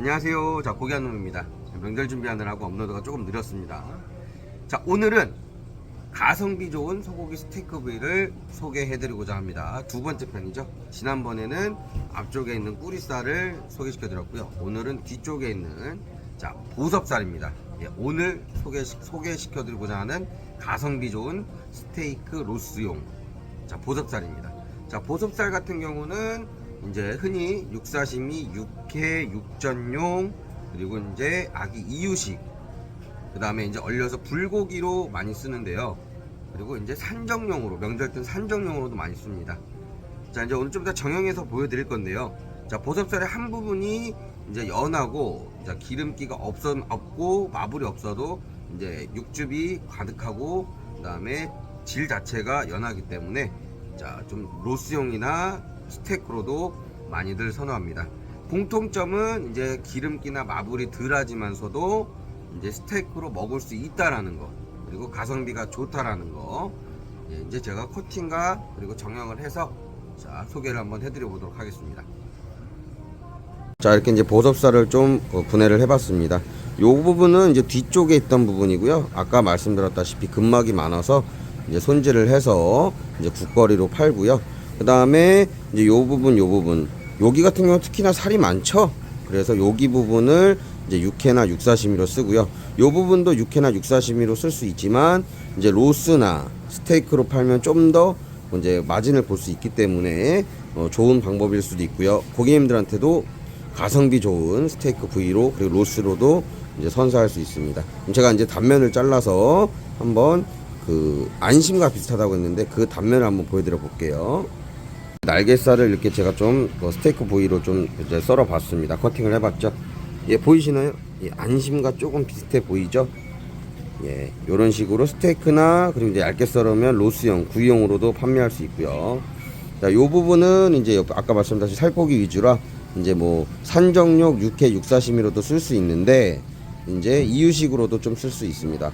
안녕하세요. 자, 고기한 놈입니다. 명절 준비하느라고 업로드가 조금 느렸습니다. 자, 오늘은 가성비 좋은 소고기 스테이크 부위를 소개해 드리고자 합니다. 두 번째 편이죠. 지난번에는 앞쪽에 있는 꾸리살을 소개시켜 드렸고요. 오늘은 뒤쪽에 있는 자 보섭살입니다. 예, 오늘 소개 소개시켜 드리고자 하는 가성비 좋은 스테이크 로스용 자 보섭살입니다. 자 보섭살 같은 경우는 이제 흔히 육사시미, 육회, 육전용 그리고 이제 아기 이유식 그 다음에 이제 얼려서 불고기로 많이 쓰는데요. 그리고 이제 산정용으로 명절 땐 산정용으로도 많이 씁니다. 자 이제 오늘 좀 더 정형해서 보여드릴 건데요. 자 보섭살의 한 부분이 이제 연하고 이제 기름기가 없어 없고 마블이 없어도 이제 육즙이 가득하고 그 다음에 질 자체가 연하기 때문에 자 좀 로스용이나 스테이크로도 많이들 선호합니다. 공통점은 이제 기름기나 마블이 덜하지만서도 이제 스테이크로 먹을 수 있다라는 거 그리고 가성비가 좋다라는 거 예, 이제 제가 코팅과 그리고 정형을 해서 자 소개를 한번 해드려 보도록 하겠습니다. 자 이렇게 이제 보섭살을 좀 어, 분해를 해봤습니다. 요 부분은 이제 뒤쪽에 있던 부분이고요. 아까 말씀드렸다시피 근막이 많아서 이제 손질을 해서 이제 국거리로 팔고요. 그 다음에 이제 요 부분 요 부분 여기 같은 경우 특히나 살이 많죠. 그래서 여기 부분을 이제 육회나 육사시미로 쓰고요. 요 부분도 육회나 육사시미로 쓸 수 있지만 이제 로스나 스테이크로 팔면 좀 더 이제 마진을 볼 수 있기 때문에 어, 좋은 방법일 수도 있고요. 고객님들한테도 가성비 좋은 스테이크 부위로 그리고 로스로도 이제 선사할 수 있습니다. 제가 이제 단면을 잘라서 한번 그 안심과 비슷하다고 했는데 그 단면을 한번 보여드려 볼게요. 날개살을 이렇게 제가 좀뭐 스테이크 부위로 좀 이제 썰어 봤습니다. 커팅을 해봤죠. 예, 보이시나요? 예, 안심과 조금 비슷해 보이죠? 예, 요런 식으로 스테이크나 그리고 이제 얇게 썰으면 로스용, 구이용으로도 판매할 수 있고요. 자, 요 부분은 이제 옆- 아까 말씀드린 살포기 위주라 이제 뭐 산정육, 육회, 육사시미로도 쓸 수 있는데 이제 이유식으로도 좀 쓸 수 있습니다.